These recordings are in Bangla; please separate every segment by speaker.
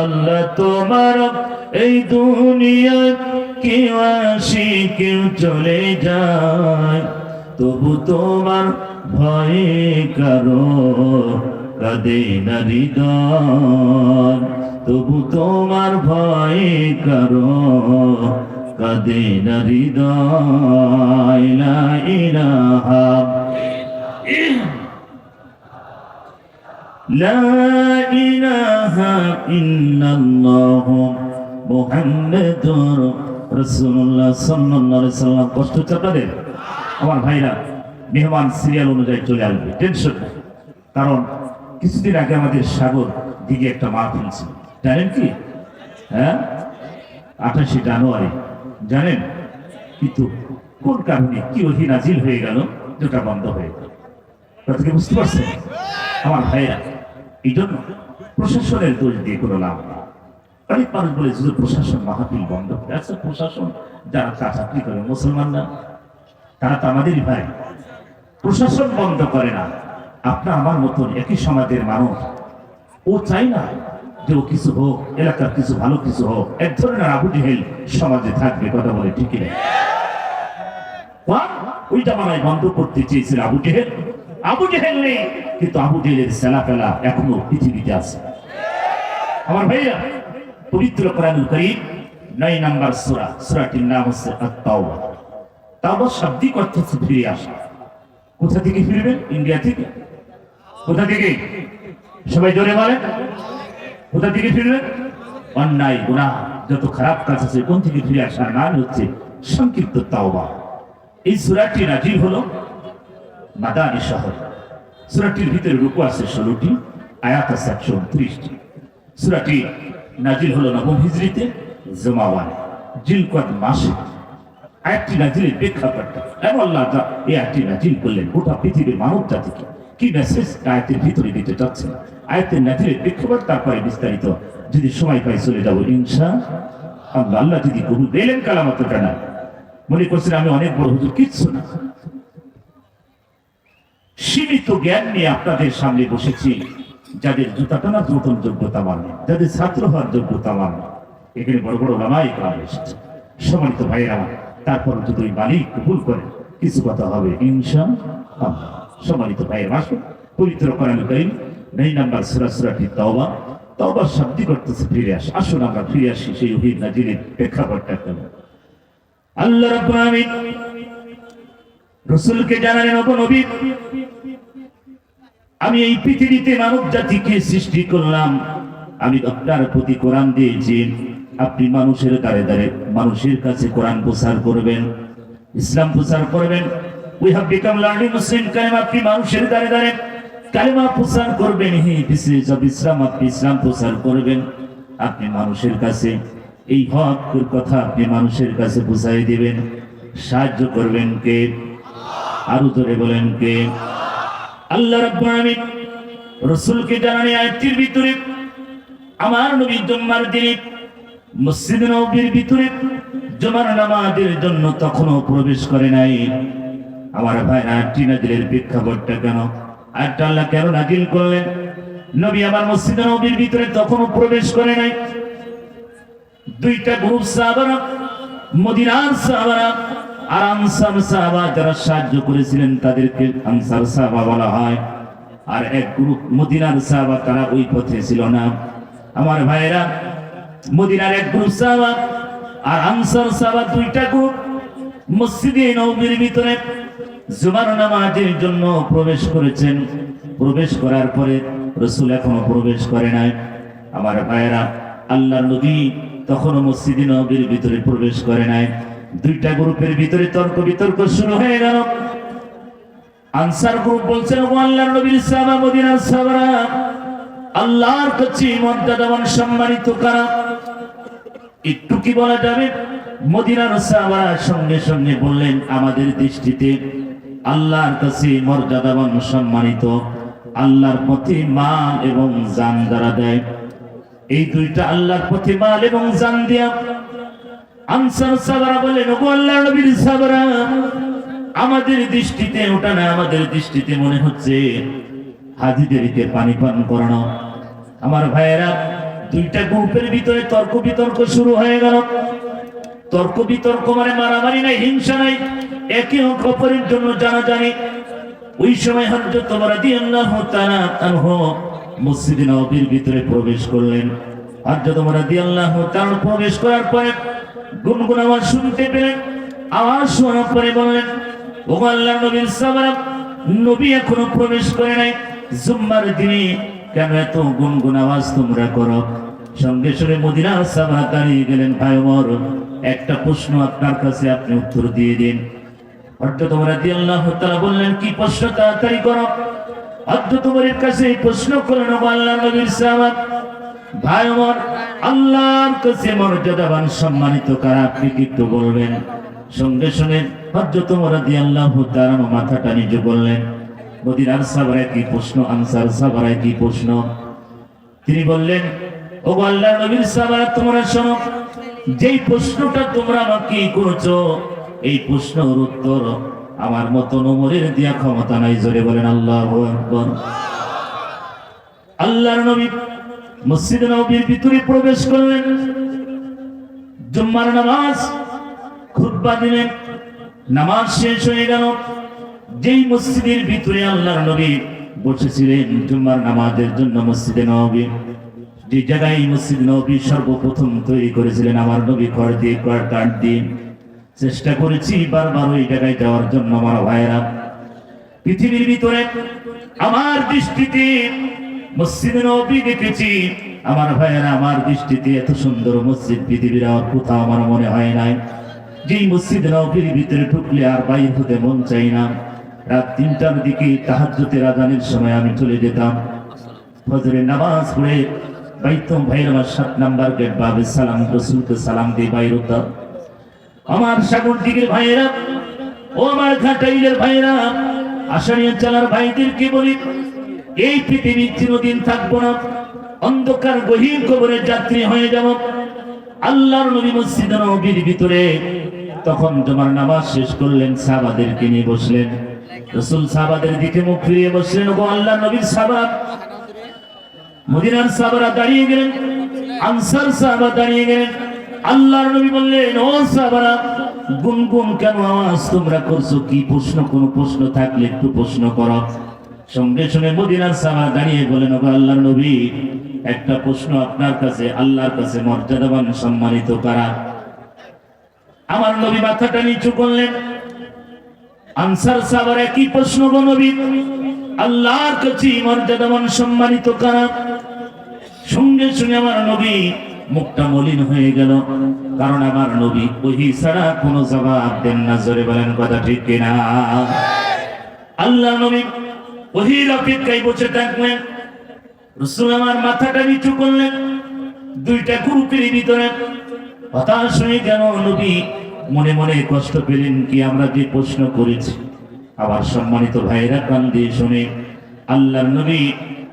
Speaker 1: আল্লাহ তোমার এই দুনিয়ায় কেউ আসি, কেউ চলে যায়। তবু তোমার ভয়ে কারও কাঁদে না হৃদয়। তবু তোমার ভয়ে কারও কাঁদে না হৃদয় লা ইলাহা لا إله إلا الله محمد رسول الله صلى الله عليه وسلم কষ্ট হচ্ছে আপনাদের আমার ভাইরা মেহমান সিরিয়াল অনুযায়ী চলে আসবে টেনশন নেই কারণ কিছুদিন আগে আমাদের সাগর দিকে একটা মাহফিল ছিল জানেন কি হ্যাঁ আঠাশে জানুয়ারি জানেন? কিন্তু কোন কারণে কি ওহি নাজিল হয়ে গেল, যেটা বন্ধ হয়ে গেল? কথা কি বুঝতে পারছেন? আমার ভাইয়া এই জন্য প্রশাসনের দোষ দিয়ে কোনো লাভ নেই। অনেক মানুষ বলে যে প্রশাসন মাহাপিল বন্ধ করে আচ্ছা প্রশাসন, যারা চা চাকরি করে মুসলমানরা তারা তো আমাদেরই ভাই। প্রশাসন বন্ধ করে না। আপনার আমার মতন একই সমাজের মানুষ, ও চাই না ও কিছু হোক, এলাকার কিছু ভালো কিছু হোক, এক ধরনের আবু জেহেল সমাজে থাকবে, কথা বলে ঠিকই নেই ওই বন্ধ করতে চেয়েছিল আবু জেহেল। আবু জেহেল নেই, কিন্তু আবু জেহেলের সেলা ফেলা এখনও পৃথিবীতে আছে। আমার ভাইয়া, পবিত্র কোরআনুল করিম, নয় নাম্বার সূরা, সূরাটির নাম হচ্ছে আত-তাওবা। তাওবা শাব্দিক অর্থ হচ্ছে ফিরে আসা। কোথা থেকে ফিরবেন? ইন্ডিয়া থেকে? কোথা থেকে? সবাই জোরে বলেন। কোথা থেকে ফিরবেন অন্যায়, গুনাহ, যত খারাপ কাজ আছে, কোন থেকে ফিরে আসার নাম হচ্ছে সংক্ষিপ্ত তাওবা। এই সূরাটি নাজির হলো মাদানী শহর। সূরাটির ভিতরে রূপু আছে ষোলোটি, আয়াত আছে একশো উনত্রিশটি। সূরাটি নাজিল হলো নবম হিজরিতে জমাওয়ান জিলকত মাসে। আয়াতটি নাজিলের প্রেক্ষাপটটা। এমন আল্লাহ যা এই আয়াতটি নাজিল করলেন, গোটা পৃথিবীর মানব জাতিকে কি মেসেজ আয়াতের ভিতরে দিতে চাচ্ছে আয়াতের নাজিলের প্রেক্ষাপট তারপরে বিস্তারিত। যদি সময় পাই চলে যাব, ইনশা আল্লাহ। আল্লাহ যদি কবুল দিলেন কালামত না মনে করছেন আমি অনেক বড় হুজুর, কিচ্ছু না। সীমিত জ্ঞান নিয়ে আপনাদের সামনে বসেছি, যাদের জুতা টানার নতুন যোগ্যতা মান, যাদের ছাত্র হওয়ার যোগ্যতা মান। এখানে বড় বড় লামাই কাম এসেছে। সম্মানিত ভাইয়েরা, তারপর যদি ওই মালিক কবুল করে, কিছু কথা হবে আল্লাহ। সম্মানিত ভাইয়ের, আসুন, পবিত্র করান করিম নেই নাম্বার সুরা সুরাটি তওবা তওবার শাব্দিক করতেছে, ফিরে আসে। আসুন আমরা ফিরে আসি সেই অভির নাজিরের প্রেক্ষাপটটা কেমন আল্লাহ রাব্বুল আলামিন রসুলকে জানালেন, ওগো নবী, আমি এই পৃথিবীতে মানব জাতিকে সৃষ্টি করলাম। আমি আপনার প্রতি কোরআন দিয়েছি। আপনি মানুষের দ্বারে দ্বারে মানুষের কাছে কোরআন প্রচার করবেন, ইসলাম প্রচার করবেন। We have become learning Muslim কালেমা আপনি মানুষের দ্বারে দ্বারে কালেমা প্রচার করবেন হি বিশেষ ইসলাম আপনি ইসলাম প্রচার করবেন। আপনি মানুষের কাছে এই হকের কথা আপনি মানুষের কাছে বুঝাই দিবেন। সাহায্য করবেন কে? আরও ধরে বলেন কে? আল্লাহ রাব্বুল আলামিন রাসূলকে জানানি আয়াতটির ভিতরে, আমার নবী জুম্মার দিনে মসজিদ নববীর ভিতরে জুমার নামাজের জন্য তখনও প্রবেশ করে নাই। আমার ভাই আয়াতটি নাজিলের প্রেক্ষাপটটা কেন? আয়াতটা আল্লাহ কেন নাজিল করলেন? নবী আমার মসজিদ নববীর ভিতরে তখনও প্রবেশ করে নাই। দুইটা গ্রুপ সাহাবারা, মদিনার সাহাবারা, আর আনসার সাহাবা যারা সাহায্য করেছিলেন তাদেরকে আনসার সাহাবা বলা হয়। আর এক গ্রুপ মদিনার সাহাবা তারা ওই পথে ছিল না। আমার ভাইয়েরা, মদিনার এক গ্রুপ সাহাবা আর আনসার সাহাবা দুইটা গ্রুপ। মসজিদে নবীর ভিতরে জুমার নামাজের জন্য প্রবেশ করেছেন। প্রবেশ করার পরে রসুল এখনও প্রবেশ করে নাই। আমার ভাইয়েরা আল্লাহ নবী তখনও মসজিদে নবীর ভিতরে প্রবেশ করে নাই। দুইটা গ্রুপের ভিতরে তর্ক বিতর্ক শুরু হয়ে গেল। আনসার গ্রুপ বলছেন ও আল্লাহর নবীর সাহাবা মদিনার সাহাবারা, আল্লাহর কাছে মর্যাদাবান সম্মানিত কারা? একটু কি বলা যাবে? মদিনার সাহাবারা সঙ্গে সঙ্গে বললেন, আমাদের দৃষ্টিতে আল্লাহর কাছে মর্যাদাবান সম্মানিত, আল্লাহর পথে মাল এবং জান দ্বারা দেয়, এই দুইটা আল্লাহর পথে মাল এবং জান দিয়া আনসার সাহাবারা বললেন ওগো আল্লাহর নবীর সাহাবারা আমাদের দৃষ্টিতে ওটা না, আমাদের দৃষ্টিতে মনে হচ্ছে হাজিদেরকে পানি পান করানো। আমার ভাইয়েরা, দুইটা গ্রুপের ভিতরে তর্ক বিতর্ক শুরু হয়ে গেল। তর্ক বিতর্ক মানে মারামারি নাই, হিংসা নাই। একে অপরের জন্য জানা জানি, ওই সময় হযরত রাদিয়াল্লাহু তাআলা আনহু মসজিদ নববীর ভিতরে প্রবেশ করলেন। হযরত রাদিয়াল্লাহু তাআলা প্রবেশ করার পরে গুনগুন আওয়াজ শুনতে পেলেন, আওয়াজ শোনার পরে বললেন, ও আল্লাহর নবীর সাহাবারা নবী এখনও প্রবেশ করে নাই। জুম্মার দিনে কেন এত গুনগুন আওয়াজ তোমরা করো? সঙ্গে সঙ্গে মদিনার সাহাবা দাঁড়িয়ে গেলেন, ভাই ওমর, একটা প্রশ্ন আপনার কাছে আপনি উত্তর দিয়ে দিন। তাআলা বললেন, কি প্রশ্ন কাছে প্রশ্ন মর্যাদাবান সম্মানিত কারা আপনি বলবেন? সঙ্গে সঙ্গে হযরত ওমর রাদিয়াল্লাহু তাআলা মাথাটা নিচু করলেন মদিনার সাহাবারা কি প্রশ্ন, আনসার সাহাবারা কি প্রশ্ন? তিনি বললেন ও আল্লাহ নবীর তোমরা শোনো, যেই প্রশ্নটা তোমরা আমাকে করেছ এই প্রশ্নের উত্তর আমার মতো নমরের দিয়া ক্ষমতা নাই, জোরে বলেন আল্লাহ আল্লাহর নবী মসজিদ নবীর ভিতরে প্রবেশ করলেন। জুম্মার নামাজ, খুতবা দিলেন, নামাজ শেষ হয়ে গেল। যেই মসজিদের ভিতরে আল্লাহর নবী বসেছিলেন, জুম্মার নামাজের জন্য মসজিদে নবী, যে জায়গায় মসজিদ নবী সর্বপ্রথম তৈরি করেছিলেন, আমার নবী কর দিয়ে কর কাঠ দিয়ে। চেষ্টা করেছি বারবার ওই জায়গায় যাওয়ার জন্য আমার ভাইয়েরা। পৃথিবীর ভিতরে আমার দৃষ্টিতে মসজিদ নবী দেখেছি। আমার ভাইয়েরা, আমার দৃষ্টিতে এত সুন্দর মসজিদ, পৃথিবীর আর কোথাও আমার মনে হয় নাই। যেই মসজিদ নবীর ভিতরে ঢুকলে আর বাইর হতে মন চাই না। রাত তিনটার দিকে তাহাজ্জুদের আজানের সময় আমি চলে যেতাম। ফজরের নামাজ পড়ে বাইতুম ভাইয়ের আমার সাত নাম্বার গেট বাবে সালাম, রসুলকে সালাম দিয়ে বাইর হতাম আমার সাগর দিকের ভাইয়েরা, ও আমার ঘাটাইলের ভাইয়েরা আষাঢ়িয়া চালার ভাইদেরকে বলি, এই পৃথিবীর চিরদিন থাকব না, অন্ধকার গহীর কবরের যাত্রী হয়ে যাব। আল্লাহর নবী মসজিদ নবীর ভিতরে, তখন তোমার নামাজ শেষ করলেন, সাহাবাদেরকে নিয়ে বসলেন। রসুল সাহাবাদের দিকে মুখ ফিরিয়ে বসলেন ও আল্লাহ নবীর সাহাবা, মদিনার সাহাবারা দাঁড়িয়ে গেলেন, আনসার সাহাবা দাঁড়িয়ে গেলেন আল্লাহর নবী বললেন, ও সাহাবারা, গুনগুন কেন আওয়াজ তোমরা করছ? কি প্রশ্ন? কোন প্রশ্ন থাকলে একটু প্রশ্ন করো। সঙ্গে সঙ্গে মদিনার সাহাবা দাঁড়িয়ে বলেন ও আল্লাহর নবী, একটা প্রশ্ন আপনার কাছে, আল্লাহর কাছে মর্যাদাবান, সম্মানিত কারা? আমার নবী মাথাটা নিচু করলেন। আনসার সাহাবার একই প্রশ্ন গো নবী? আল্লাহর কাছে মর্যাদাবান, সম্মানিত কারা? সঙ্গে সঙ্গে আমার নবী মুখটা মলিন হয়ে গেল। কারণ আমার নবী ওহি ছাড়া কোনো জবাব দেন না। জোরে বলেন কথা ঠিক কিনা? আল্লাহ নবী ওহির অপেক্ষায় বসে থাকলেন। রসুল আমার মাথাটা নিচু করলেন। দুইটা গ্রুপের ভিতরে হতাশ হয়ে গেল নবী। মনে মনে কষ্ট পেলেন কি আমরা যে প্রশ্ন করেছি। আবার সম্মানিত ভাইরা কান দিয়ে শুনে আল্লাহ নবী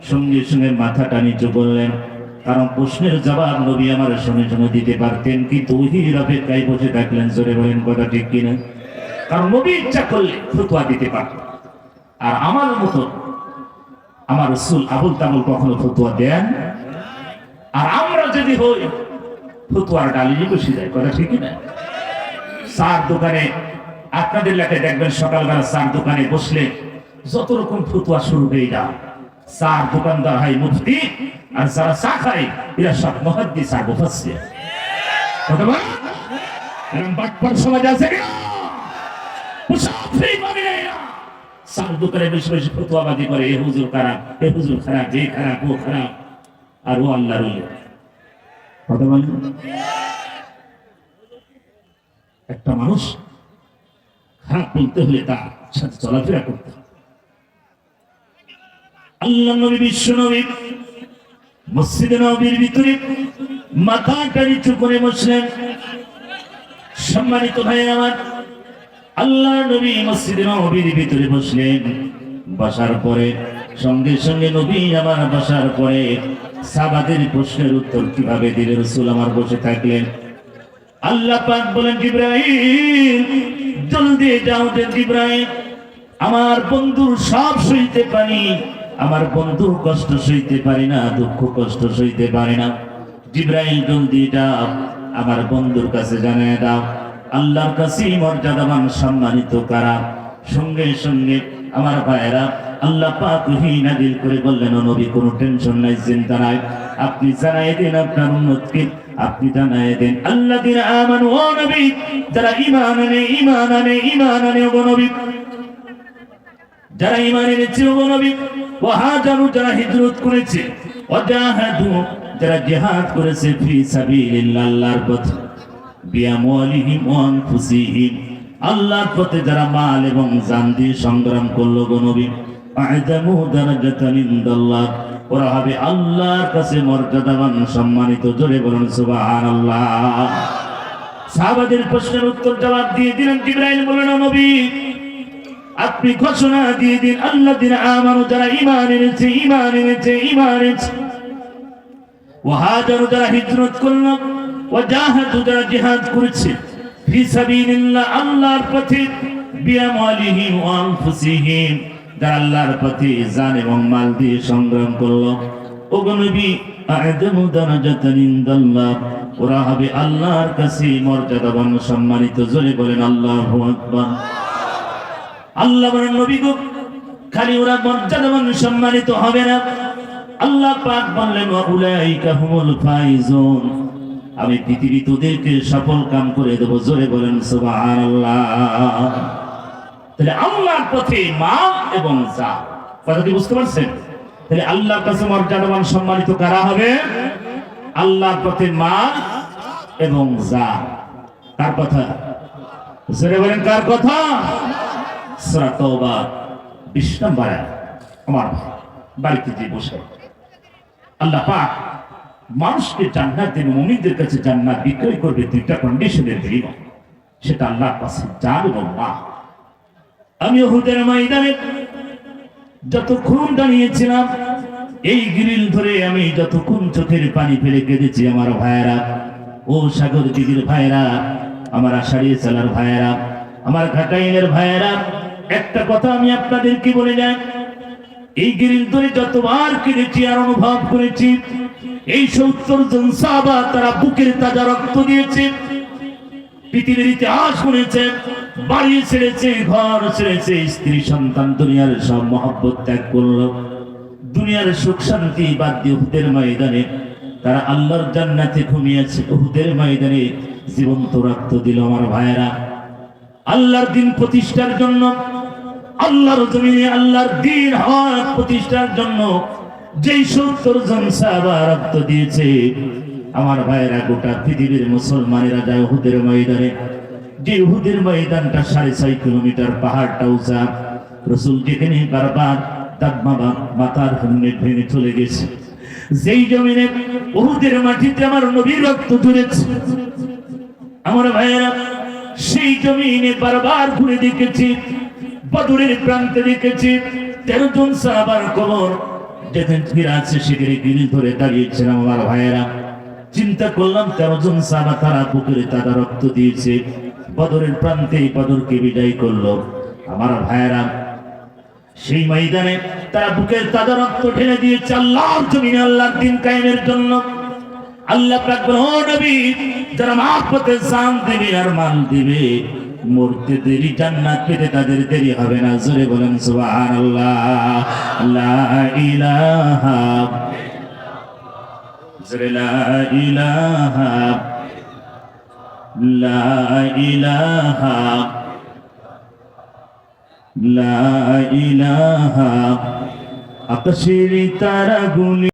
Speaker 1: সঙ্গে সঙ্গে মাথাটা নিচু করলেন। কারণ প্রশ্নের জবাব নবী আমার সঙ্গে সঙ্গে দিতে পারতেন, কিন্তু ওহির অপেক্ষায় বসে থাকলেন, জোরে বলেন, কথা ঠিক কিনা? কারণ নবী ইচ্ছা করলে ফতুয়া দিতে পারত। আর আমার মতো আমার রসুল আবুল তাবুল কখনো ফতুয়া দেন আর আমরা যদি হই, ফতুয়ার ডালি বসে যায় কথা ঠিক না চার দোকানে, আপনাদের লেখায় দেখবেন সকালবেলা চার দোকানে বসলে যত রকম ফতুয়া শুরু হয়ে যায়। চার দোকানদার হয় মুফতি আর যারা চা খায়, এরা সব মহাদ্দিস আর মুফাসসির। সমাজ আছে দোকানে বেশি বেশি করে, এ হুজুর খারাপ, এ হুজুর খারাপ যে খারাপ, ও খারাপ, আর ও। কথা একটা মানুষ খারাপ বলতে হলে তার সাথে চলাফেরা করতে হবে। আল্লাহ নবী বিশ্ব নবী, মসজিদে নবীর ভিতরে মাথাটা নিচু করে বসলেন। সম্মানিত ভাই আমার, আল্লাহ নবী মসজিদে নবীর ভিতরে বসলেন। বসার পরে, সঙ্গে সঙ্গে নবী আমার বসার পরে সাবাদের প্রশ্নের উত্তর কীভাবে দিলে রসুল আমার বসে থাকলেন? আল্লাহ পাক বলেন, জিব্রাইল, জলদি যাও জিব্রাইল। আমার বন্ধুর সব সইতে পারি। আমার বন্ধুর কষ্ট সইতে পারি না, দুঃখ কষ্ট সইতে পারি না। জিব্রাইল জলদি যাও আমার বন্ধুর কাছে জানিয়ে দাও। আল্লাহর কাছে মর্যাদাবান, সম্মানিত কারা? সঙ্গে সঙ্গে আমার ভাইয়েরা, আল্লাহ পাক ওহী নাযিল করে বললেন, ও নবী, কোনো টেনশন নাই, চিন্তা নাই। আপনি জানাই দিন আপনার উম্মতকে, আপনি জানাই দেন। আল্লাহ দিন আমান, ও নবী, যারা ইমান আনে ইমান আনে ইমান আনে, ও নবী যারা ইমান এনেছে নবী ও যারা হিজরত করেছে, ওয়াজাহাদু যারা জিহাদ করেছে ফি সাবিলিল্লাহ আল্লাহর পথে, বিয়ামওয়ালিহিম ওয়া আনফুসিহিম। আল্লাহর পথে যারা মাল এবং জান দিয়ে সংগ্রাম করল গো নবী, আ'জামু দারাজাতান ইনদাল্লাহ। ওরা হবে আল্লাহর কাছে মর্যাদাবান, সম্মানিত, জোরে বলুন সুবহানাল্লাহ। সাহাবাদের প্রশ্নের উত্তর জবাব দিয়ে দিলেন জিব্রাইল বললেন নবী আপনি ঘোষণা দিয়ে দিন আল্লাহ দিন আমানু, যারা ইমান এনেছে ইমান এনেছে ইমান এনেছে। ওয়াহাজারু যারা হিজরত করল ওয়াজাহাদু যারা জিহাদ করেছে। আল্লাহর পথে আল্লাহর সংগ্রাম করল। ওগো নবী আ'জামু দারাজাতান ইনদাল্লাহ, ওরা হবে কাছে মর্যাদাবান, সম্মানিত, জোরে বলেন আল্লাহু আল্লাহ বলেন, নবী গো, খালি ওরা মর্যাদাবান সম্মানিত হবে না। আল্লাহ পাক বললেন উলাইকা হুমুল ফাইজুন। আমি পৃথিবী তোদেরকে সফল কাম করে দেব, জোরে বলেন, সুবহানাল্লাহ। তাহলে আল্লাহর পথে মা এবং যা। কথাটি বুঝতে পারছেন? তাহলে আল্লাহর কাছে মর্যাদাবান, সম্মানিত কারা হবে? আল্লাহর পথে মা এবং যা। কার কথা? জোরে বলেন, কার কথা? সূরা তওবা 20 নম্বর আয়াত। আমার বাড়িতে যে বসে আল্লাহ পাক মানুষকে জান্নাত দেবে মুমিনদের কাছে জান্নাত বিক্রয় করবে দুইটা কন্ডিশনের বিনিময় সেটা আল্লাহর কাছে জান এবং মা আমি হুদের ময়দানে যতক্ষণ দাঁড়িয়েছিলাম, এই গ্রিল ধরে আমি যতক্ষণ চোখের পানি ফেলে কেঁদেছি আমার ভাইয়েরা, ও সাগর দিদির ভাইয়েরা, আমার আষাঢ়ি চালার ভাইয়েরা, আমার ঘাটাইনের ভাইয়েরা একটা কথা আমি আপনাদেরকে বলে যাই। এই গ্রিল ধরে যতবার কেঁদেছি আর অনুভব করেছি, এই সত্তর জন সাহাবা তারা বুকের তাজা রক্ত দিয়েছে, পৃথিবীর ইতিহাস শুনেছে, বাড়ি ছেড়েছে, ঘর ছেড়েছে, স্ত্রী, সন্তান, দুনিয়ার সব মহব্বত ত্যাগ করল। দুনিয়ার সুখ শান্তি বাদ দিয়ে উহুদের ময়দানে তারা আল্লাহর জান্নাতে ঘুমিয়েছে, উহুদের ময়দানে জীবন্ত রক্ত দিল আমার ভাইয়েরা। আল্লাহর দিন প্রতিষ্ঠার জন্য আল্লাহর জমিনে আল্লাহর দিন হওয়ার প্রতিষ্ঠার জন্য যেই সত্তর জন সাহাবা রক্ত দিয়েছে, আমার ভাইয়েরা গোটা পৃথিবীর মুসলমানেরা যায় হুদের ময়দানে। যে হুদের ময়দানটা সাড়ে ছয় কিলোমিটার পাহাড়টা উঁচা, রসুল যেখানে বারবার দাগমা মাথার ভেঙে ভেঙে চলে গেছে। যেই জমিনে উহুদের মাটিতে আমার নবীর রক্ত ঝরেছে আমার ভাইয়েরা সেই জমিনে বারবার ঘুরে দেখেছি বদরের প্রান্তে দেখেছি তেরো জন সাহাবার কবর যেখানে ফিরে আছে সেখানে গিরি ধরে দাঁড়িয়েছিলাম আমার ভাইয়েরা। চিন্তা করলাম তেরো জন সাহাবা তারা বুকের তারা রক্ত দিয়েছে। বদরের প্রান্তে বদরকে বিদায় করল আমার ভাইয়েরা। সেই ময়দানে তারা বুকের তাজা রক্ত ঢেলে দিয়েছে আল্লাহর জমিনে, আল্লাহর দিন কায়েমের জন্য। আল্লাহ ও নবী, যারা মাহফতে জান দিবে আর মান দিবে। মরতে দেরি জান্নাত পেতে তাদের দেরি হবে না। জোরে বলেন, সুবহানাল্লাহ। লা ইলাহা তারা গুলি